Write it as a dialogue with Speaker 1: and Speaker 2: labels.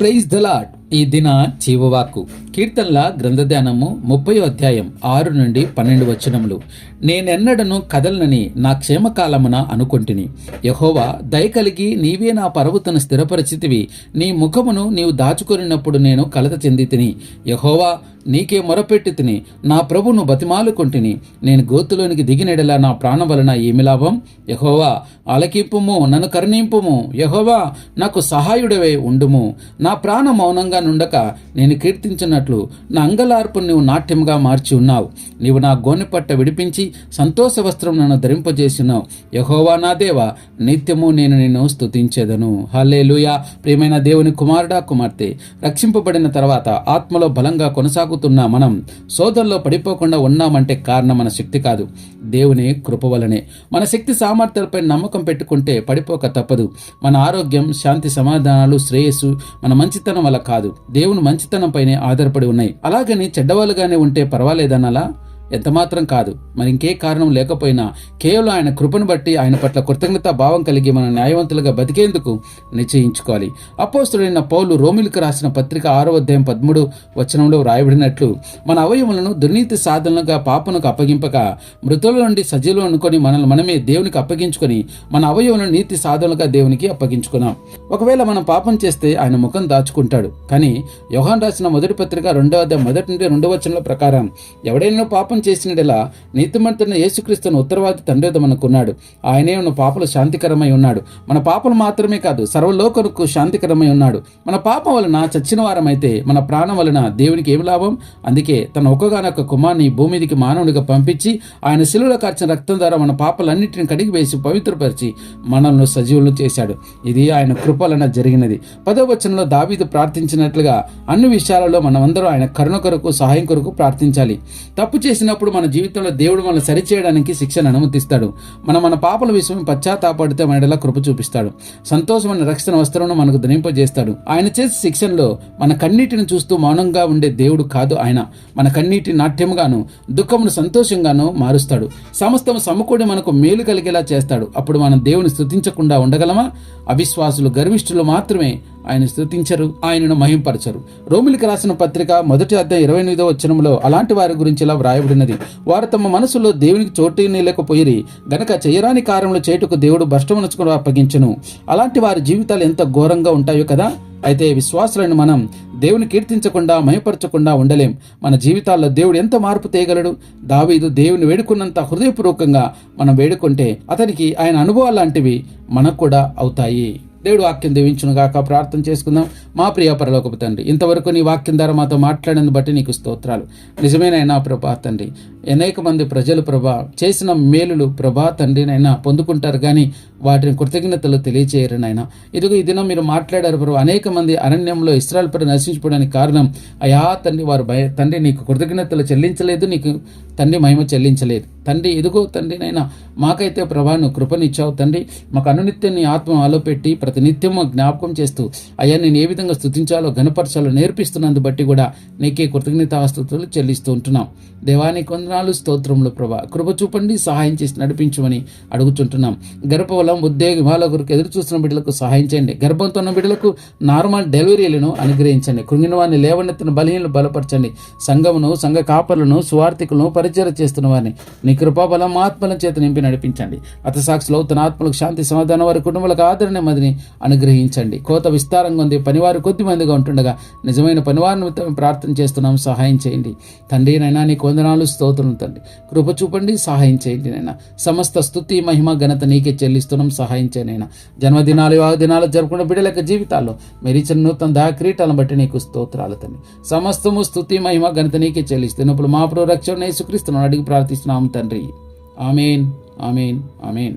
Speaker 1: Praise the lord ఈ దిన జీవవాకు కీర్తనల గ్రంథధ్యానము ముప్పై అధ్యాయం ఆరు నుండి పన్నెండు వచనములు. నేనెన్నడను కదలనని నా క్షేమకాలమున అనుకొంటిని. యహోవా దయ కలిగి నీవే నా పర్వతను స్థిరపరిచితివి. నీ ముఖమును నీవు దాచుకొనినప్పుడు నేను కలత చెంది తిని యహోవా నీకే మొరపెట్టి తిని నా ప్రభును బతిమాలుకొంటిని. నేను గోతులోనికి దిగినెడలా నా ప్రాణం వలన ఏమి లాభం? యహోవా అలకింపుము నన్ను కరుణింపుము. యహోవా నాకు సహాయుడవే ఉండుము. నా ప్రాణ మౌనంగా నుండక నేను కీర్తించిన చేసినట్లు నా అంగలార్పు నీవు నాట్యంగా మార్చి ఉన్నావు. నీవు నా గోనెపట్ట విడిపించి సంతోష వస్త్రం నన్ను ధరింపజేసినావు. యహోవా నా దేవా నిత్యము నేను నిన్ను స్తుతించేదను. హల్లే ప్రియమైన దేవుని కుమారుడా కుమార్తె రక్షింపబడిన తర్వాత ఆత్మలో బలంగా కొనసాగుతున్న మనం సోదరులో పడిపోకుండా ఉన్నామంటే కారణం మన శక్తి కాదు. దేవుని కృప వలనే. మన శక్తి సామర్థ్యాలపై నమ్మకం పెట్టుకుంటే పడిపోక తప్పదు. మన ఆరోగ్యం శాంతి సమాధానాలు శ్రేయస్సు మన మంచితనం వల్ల కాదు. దేవుని మంచితనంపైనే ఆధారపడి ఉన్నాయి. అలాగని చెడ్డవాళ్ళుగానే ఉంటే పర్వాలేదన్నలా ఎంతమాత్రం కాదు. మరి ఇంకే కారణం లేకపోయినా కేవలం ఆయన కృపను బట్టి ఆయన పట్ల కృతజ్ఞత భావం కలిగి మన న్యాయవంతులుగా బతికేందుకు నిశ్చయించుకోవాలి. అపోస్తుడైన పౌలు రోమిలకు రాసిన పత్రిక ఆరో అధ్యాయం పదమూడు వచనంలో వ్రాయబడినట్లు మన అవయములను దుర్నీతి సాధనలుగా పాపనకు అప్పగింపక మృతుల నుండి సజీలు అనుకొని మనల్ని మనమే దేవునికి అప్పగించుకొని మన అవయవులను నీతి సాధనలుగా దేవునికి అప్పగించుకున్నాం. ఒకవేళ మనం పాపం చేస్తే ఆయన ముఖం దాచుకుంటాడు. కానీ యోహాన్ రాసిన మొదటి పత్రిక రెండో అధ్యాయం మొదటి నుండి రెండో వచనంలో ప్రకారం ఎవడైనా పాపం చేసినలా నీతిమంతున్న యేసుక్రీస్తును ఉత్తరవాది తండ్రిదమనుకున్నాడు. ఆయనే ఉన్న పాపలు శాంతికరమై ఉన్నాడు. మన పాపలు మాత్రమే కాదు సర్వలోకరుకు శాంతికరమై ఉన్నాడు. మన పాపం వలన చచ్చిన వారమైతే మన ప్రాణం వలన దేవునికి ఏమి లాభం? అందుకే తన ఒక్కగానొక్క కుమార్ని భూమిదికి మానవునిగా పంపించి ఆయన శిలువలో కార్చిన రక్తం ద్వారా మన పాపలన్నింటిని కడిగి వేసి పవిత్రపరిచి మనల్ని సజీవులను చేశాడు. ఇది ఆయన కృపలన జరిగినది. పదో వచనంలో దావీదు ప్రార్థించినట్లుగా అన్ని విషయాలలో మనమందరం ఆయన కరుణ కొరకు సహాయం కొరకు ప్రార్థించాలి. తప్పు చేసిన చేసినప్పుడు మన జీవితంలో దేవుడు మనల్ని సరిచేయడానికి శిక్షను అనుమతిస్తాడు. మనం మన పాపల విషయం పశ్చాత్తాపడితే మన ఎడల కృప చూపిస్తాడు. సంతోషమైన రక్షణ వస్త్రమును మనకు ధనింపజేస్తాడు ఆయన చేసే శిక్షణలో మన కన్నీటిని చూస్తూ మౌనంగా ఉండే దేవుడు కాదు ఆయన. మన కన్నీటి నాట్యంగాను దుఃఖమును సంతోషంగాను మారుస్తాడు. సమస్తము సమకూడి మనకు మేలు కలిగేలా చేస్తాడు. అప్పుడు మనం దేవుని స్థుతించకుండా ఉండగలమా? అవిశ్వాసులు గర్విష్ఠులు మాత్రమే ఆయన స్థుతించరు ఆయనను మహింపరచరు. రోమిలికి రాసిన పత్రిక మొదటి అధ్యాయం ఇరవై ఎనిమిదో వచనంలో అలాంటి వారి గురించి ఇలా వ్రాయబడినది. వారు తమ మనసులో దేవునికి చోటు లేకపోయి గనక చేయరాని కార్యములు చేటుకు దేవుడు భ్రష్టమనచుకుని అప్పగించను. అలాంటి వారి జీవితాలు ఎంత ఘోరంగా ఉంటాయో కదా? అయితే విశ్వాసులను మనం దేవుని కీర్తించకుండా మయపరచకుండా ఉండలేం. మన జీవితాల్లో దేవుడు ఎంత మార్పు తేయగలడు? దావీదు దేవుని వేడుకున్నంత హృదయపూర్వకంగా మనం వేడుకుంటే అతనికి ఆయన అనుభవాలు లాంటివి మనకు కూడా అవుతాయి. దేవుడు వాక్యం దీవించునుగాక ప్రార్థన చేసుకుందాం. మా ప్రియ పరలోకపు తండ్రి ఇంతవరకు నీ వాక్యం ద్వారా మాతో మాట్లాడిన బట్టి నీకు స్తోత్రాలు. నిజమేనైనా ప్రభా తండ్రి అనేక మంది ప్రజలు ప్రభా చేసిన మేలులు ప్రభా తండ్రినైనా పొందుకుంటారు కానీ వాటిని కృతజ్ఞతలు తెలియచేయరు నాయన. ఇదిగో ఈ దినం మీరు మాట్లాడారు ప్రభు అనేక మంది అరణ్యంలో ఇస్రాయల్ పడి నశించిపోవడానికి కారణం అయా తండ్రి వారు భయ తండ్రి నీకు కృతజ్ఞతలు చెల్లించలేదు నీకు తండ్రి మహిమ చెల్లించలేదు. తండ్రి ఇదిగో తండ్రినైనా మాకైతే ప్రభా నువ్వు కృపనిచ్చావు తండ్రి మాకు అనునిత్యం నీ ఆత్మ ఆలోపెట్టి ప్రతినిత్యం జ్ఞాపకం చేస్తూ అయ్యా నేను ఏ విధంగా స్థుతించాలో ఘనపరచాలో నేర్పిస్తున్నందు బట్టి కూడా నీకే కృతజ్ఞత ఆస్తులు చెల్లిస్తూ ఉంటున్నాం. దేవానికి వందనాలు స్తోత్రములు ప్రభా. కృప చూపండి సహాయం చేసి నడిపించమని అడుగుచుంటున్నాం. గర్భవలం ఉద్యోగ వివాహాల కొరకు ఎదురు చూస్తున్న బిడ్డలకు సహాయం చేయండి. గర్భంతో ఉన్న బిడ్డలకు నార్మల్ డెలివరీలను అనుగ్రహించండి. కృంగిన వారిని లేవనెత్తిన బలహీనలు బలపరచండి. సంఘమును సంఘ కాపరులను సువార్థికులను పరిచయం చేస్తున్న వారిని నీ కృపా బలం ఆత్మల చేత నింపి నడిపించండి. అతసాక్షులు అవుతున్న ఆత్మలకు శాంతి సమాధానం వారి కుటుంబాలకు ఆదరణ మదిని అనుగ్రహించండి. కోత విస్తారంగా ఉంది. పనివారు కొద్ది మందిగా ఉంటుండగా నిజమైన పనివారి నిమిత్తం ప్రార్థన చేస్తున్నాం. సహాయం చేయండి. తండ్రి నైనా నీకు వందనాలు స్తోత్రం తండ్రి. కృప చూపండి సహాయం చేయండి నైనా సమస్త స్థుతి మహిమ ఘనత నీకే చెల్లిస్తున్నాం సహాయం చేయనైనా జన్మదినాలు వివాహ దినాలు జరుపుకున్న బిడ్డల జీవితాల్లో మీరు ఇచ్చిన నూతన దా క్రీటలను బట్టి నీకు స్తోత్రాలు తండ్రి. సమస్తము స్థుతి మహిమ ఘనత నీకే చెల్లిస్తున్నప్పుడు మా ప్రభు రక్షణ యేసుక్రీస్తును అడిగి ప్రార్థిస్తున్నాము తండ్రి. Amen amen amen.